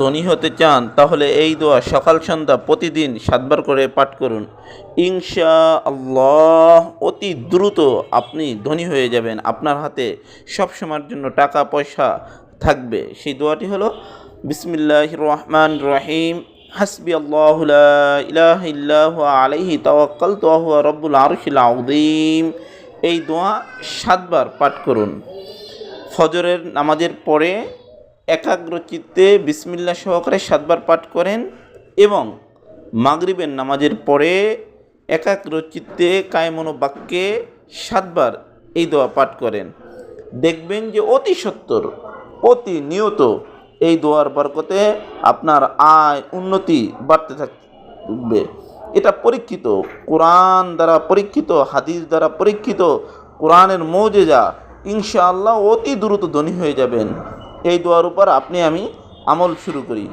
ধনী হতে চান, তাহলে এই দোয়া সকাল সন্ধ্যা প্রতিদিন সাতবার করে পাঠ করুন। ইনশা আল্লাহ অতি দ্রুত আপনি ধনী হয়ে যাবেন। আপনার হাতে সব সময়ের জন্য টাকা, পয়সা থাকবে। সেই দোয়াটি হলো বিসমিল্লাহ রহমান রহিম হাসবি আল্লাহ ইলাহা ইল্লাহু আলাইহি রব্বুল আরশিল এই দোয়া সাতবার পাঠ করুন। ফজরের নামাজের পরে একাগ্র চিত্তে বিসমিল্লা সহকারে সাতবার পাঠ করেন এবং মাগরিবের নামাজের পরে একাগ্র চিত্তে কায়মন বাক্যে সাতবার এই দোয়া পাঠ করেন। দেখবেন যে অতি সত্তর, অতি নিয়ত এই দোয়ার বরকতে আপনার আয় উন্নতি বাড়তে থাকবে। এটা পরীক্ষিত, কোরআন দ্বারা পরীক্ষিত, হাদিস দ্বারা পরীক্ষিত, কোরআনের মৌজেজা ইনশাআল্লাহ অতি দ্রুত ধনী হয়ে যাবেন। এই দোয়ার উপর আপনি আমি আমল শুরু করি।